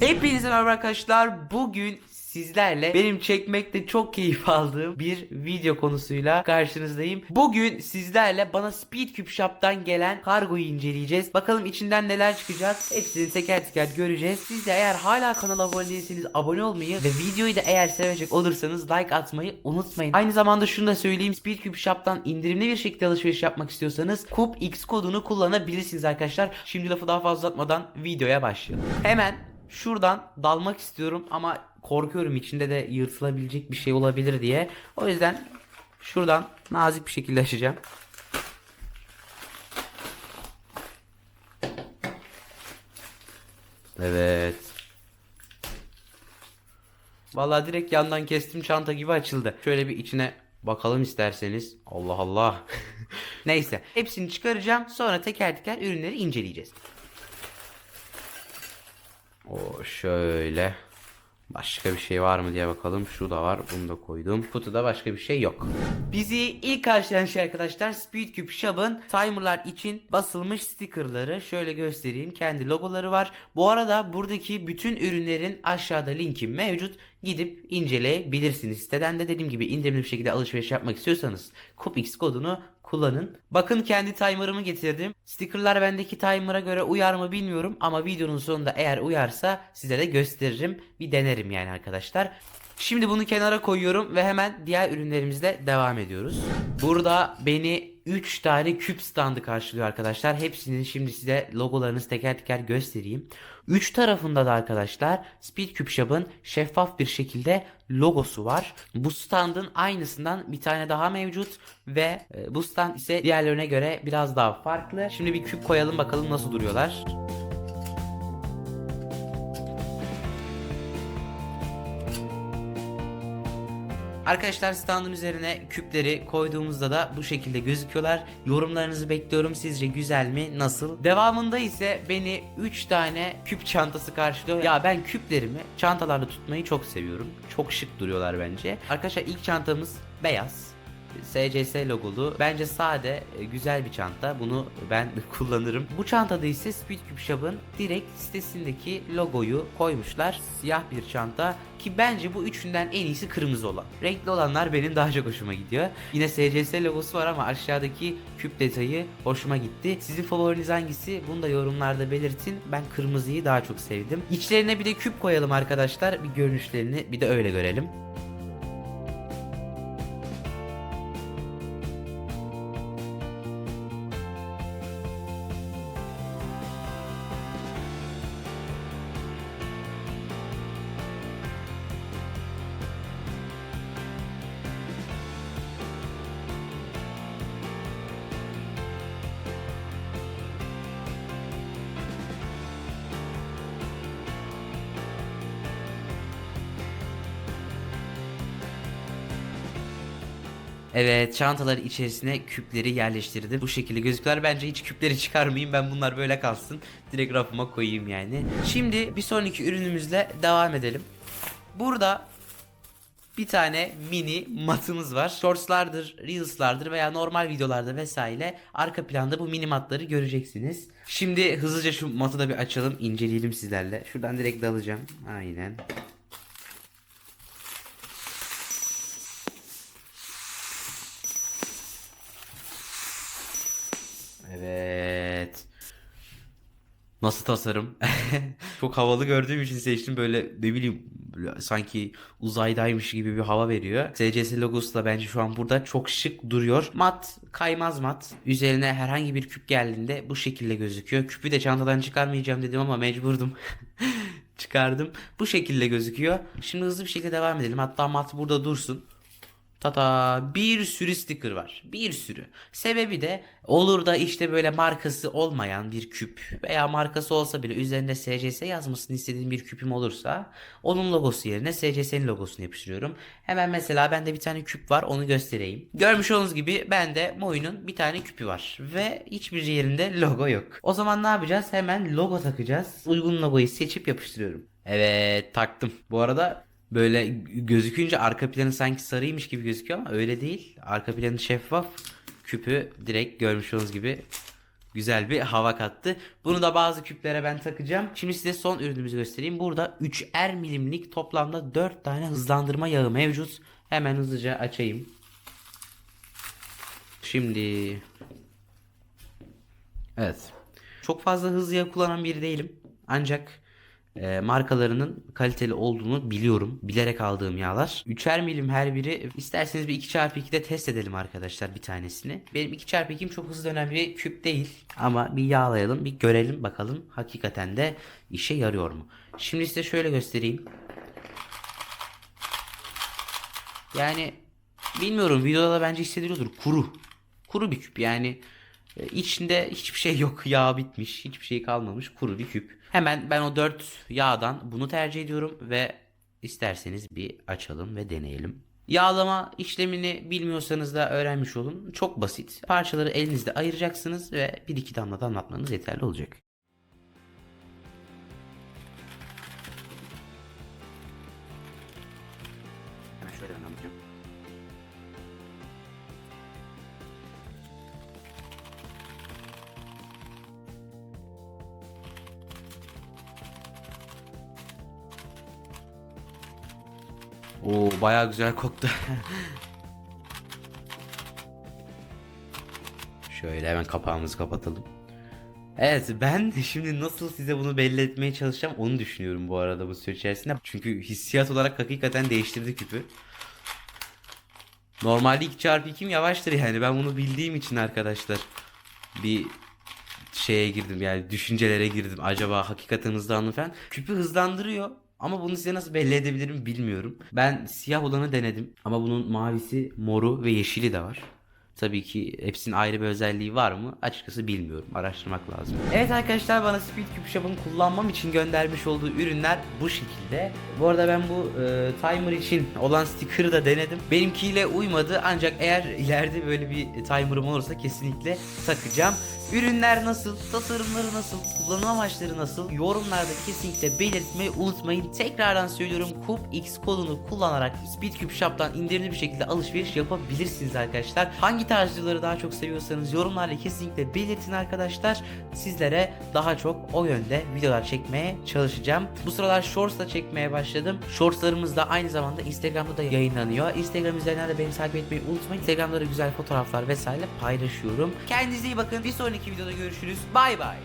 Hepinize merhaba arkadaşlar. Bugün sizlerle benim çekmekte çok keyif aldığım bir video konusuyla karşınızdayım. Bugün sizlerle bana Speedcube Shop'tan gelen kargoyu inceleyeceğiz. Bakalım içinden neler çıkacak. Hepsini teker teker göreceğiz. Siz de eğer hala kanala abone değilseniz abone olmayı ve videoyu da eğer sevecek olursanız like atmayı unutmayın. Aynı zamanda şunu da söyleyeyim. Speedcube Shop'tan indirimli bir şekilde alışveriş yapmak istiyorsanız KUPX kodunu kullanabilirsiniz arkadaşlar. Şimdi lafı daha fazla uzatmadan videoya başlayalım. Hemen şuradan dalmak istiyorum ama korkuyorum içinde de yırtılabilecek bir şey olabilir diye. O yüzden şuradan nazik bir şekilde açacağım. Evet. Vallahi direkt yandan kestim çanta gibi açıldı. Şöyle bir içine bakalım isterseniz. Allah Allah. Neyse. Hepsini çıkaracağım. Sonra teker teker ürünleri inceleyeceğiz. O şöyle. Başka bir şey var mı diye bakalım. Şu da var. Bunu da koydum. Kutuda başka bir şey yok. Bizi ilk karşılayan şey arkadaşlar Speedcube Shop'ın timerlar için basılmış stickerları. Şöyle göstereyim. Kendi logoları var. Bu arada buradaki bütün ürünlerin aşağıda linki mevcut. Gidip inceleyebilirsiniz. Siteden de dediğim gibi indirimli bir şekilde alışveriş yapmak istiyorsanız COPX kodunu kullanın. Bakın kendi timer'ımı getirdim. Stickerlar bendeki timer'a göre uyar mı bilmiyorum ama videonun sonunda eğer uyarsa size de gösteririm. Bir denerim yani arkadaşlar. Şimdi bunu kenara koyuyorum ve hemen diğer ürünlerimizle devam ediyoruz. Burada beni 3 tane küp standı karşılıyor arkadaşlar. Hepsinin şimdi size logolarınızı teker teker göstereyim. 3 tarafında da arkadaşlar Speedcube Shop'ın şeffaf bir şekilde logosu var. Bu standın aynısından bir tane daha mevcut ve e, bu stand ise diğerlerine göre biraz daha farklı. Şimdi bir küp koyalım bakalım nasıl duruyorlar. Arkadaşlar standın üzerine küpleri koyduğumuzda da bu şekilde gözüküyorlar. Yorumlarınızı bekliyorum. Sizce güzel mi? Nasıl? Devamında ise beni 3 tane küp çantası karşılıyor. Ya ben küplerimi çantalarda tutmayı çok seviyorum. Çok şık duruyorlar bence. Arkadaşlar ilk çantamız beyaz. SCS logolu. Bence sade, e, güzel bir çanta. Bunu ben kullanırım. Bu çantada ise Speedcube Shop'ın direkt sitesindeki logoyu koymuşlar. Siyah bir çanta ki bence bu üçünden en iyisi kırmızı olan. Renkli olanlar benim daha çok hoşuma gidiyor. Yine SCS logosu var ama aşağıdaki küp detayı hoşuma gitti. Sizin favoriniz hangisi? Bunu da yorumlarda belirtin. Ben kırmızıyı daha çok sevdim. İçlerine bir de küp koyalım arkadaşlar. Bir görünüşlerini bir de öyle görelim. Evet çantaların içerisine küpleri yerleştirdim. Bu şekilde gözüküyorlar. Bence hiç küpleri çıkarmayayım. Ben bunlar böyle kalsın. Direkt rafıma koyayım yani. Şimdi bir sonraki ürünümüzle devam edelim. Burada bir tane mini matımız var. Shortslardır, reelslardır veya normal videolarda vesaire arka planda bu mini matları göreceksiniz. Şimdi hızlıca şu matı da bir açalım, inceleyelim sizlerle. Şuradan direkt dalacağım. Aynen. Evet. Nasıl tasarım? Çok havalı gördüğüm için seçtim böyle ne bileyim böyle sanki uzaydaymış gibi bir hava veriyor. SCS logosu da bence şu an burada çok şık duruyor. Mat, kaymaz mat. Üzerine herhangi bir küp geldiğinde bu şekilde gözüküyor. Küpü de çantadan çıkarmayacağım dedim ama mecburdum. Çıkardım. Bu şekilde gözüküyor. Şimdi hızlı bir şekilde devam edelim. Hatta mat burada dursun. Tata bir sürü sticker var. Bir sürü. Sebebi de olur da işte böyle markası olmayan bir küp veya markası olsa bile üzerinde SCS yazmasını istediğim bir küpüm olursa onun logosu yerine SCS'nin logosunu yapıştırıyorum. Hemen mesela bende bir tane küp var onu göstereyim. Görmüş olduğunuz gibi bende Moy'un bir tane küpü var ve hiçbir yerinde logo yok. O zaman ne yapacağız? Hemen logo takacağız. Uygun logoyu seçip yapıştırıyorum. Evet taktım. Bu arada Böyle gözükünce arka planı sanki sarıymış gibi gözüküyor ama öyle değil. Arka planı şeffaf. Küpü direkt görmüş olduğunuz gibi güzel bir hava kattı. Bunu da bazı küplere ben takacağım. Şimdi size son ürünümüzü göstereyim. Burada 3'er milimlik toplamda 4 tane hızlandırma yağı mevcut. Hemen hızlıca açayım. Şimdi Evet. Çok fazla hız yağı kullanan biri değilim. Ancak e, markalarının kaliteli olduğunu biliyorum. Bilerek aldığım yağlar. 3'er milim her biri. İsterseniz bir 2x2'de test edelim arkadaşlar bir tanesini. Benim 2x2'm çok hızlı dönen bir küp değil. Ama bir yağlayalım bir görelim bakalım hakikaten de işe yarıyor mu? Şimdi size şöyle göstereyim. Yani bilmiyorum videoda da bence hissediliyordur. Kuru. Kuru bir küp yani. E, içinde hiçbir şey yok. Yağ bitmiş. Hiçbir şey kalmamış. Kuru bir küp. Hemen ben o 4 yağdan bunu tercih ediyorum ve isterseniz bir açalım ve deneyelim. Yağlama işlemini bilmiyorsanız da öğrenmiş olun. Çok basit. Parçaları elinizde ayıracaksınız ve bir iki damla damlatmanız yeterli olacak. Şöyle anlatacağım. Oo bayağı güzel koktu. Şöyle hemen kapağımızı kapatalım. Evet ben şimdi nasıl size bunu belli etmeye çalışacağım onu düşünüyorum bu arada bu süre içerisinde. Çünkü hissiyat olarak hakikaten değiştirdi küpü. Normalde 2x2'm yavaştır yani ben bunu bildiğim için arkadaşlar bir şeye girdim yani düşüncelere girdim. Acaba hakikaten hızlandı falan. Küpü hızlandırıyor ama bunu size nasıl belli edebilirim bilmiyorum. Ben siyah olanı denedim ama bunun mavisi, moru ve yeşili de var. Tabii ki hepsinin ayrı bir özelliği var mı? Açıkçası bilmiyorum. Araştırmak lazım. Evet arkadaşlar bana Speed Cube Shop'un kullanmam için göndermiş olduğu ürünler bu şekilde. Bu arada ben bu e, timer için olan sticker'ı da denedim. Benimkiyle uymadı ancak eğer ileride böyle bir timer'ım olursa kesinlikle takacağım. Ürünler nasıl, tasarımları nasıl, kullanım amaçları nasıl yorumlarda kesinlikle belirtmeyi unutmayın. Tekrardan söylüyorum Cube X kodunu kullanarak Speedcube Shop'tan indirimli bir şekilde alışveriş yapabilirsiniz arkadaşlar. Hangi tarzcıları daha çok seviyorsanız yorumlarda kesinlikle belirtin arkadaşlar. Sizlere daha çok o yönde videolar çekmeye çalışacağım. Bu sıralar Shorts da çekmeye başladım. Shortslarımız da aynı zamanda Instagram'da da yayınlanıyor. Instagram üzerinden de beni takip etmeyi unutmayın. Instagram'da da güzel fotoğraflar vesaire paylaşıyorum. Kendinize iyi bakın. Bir sonraki videoda görüşürüz. Bay bay.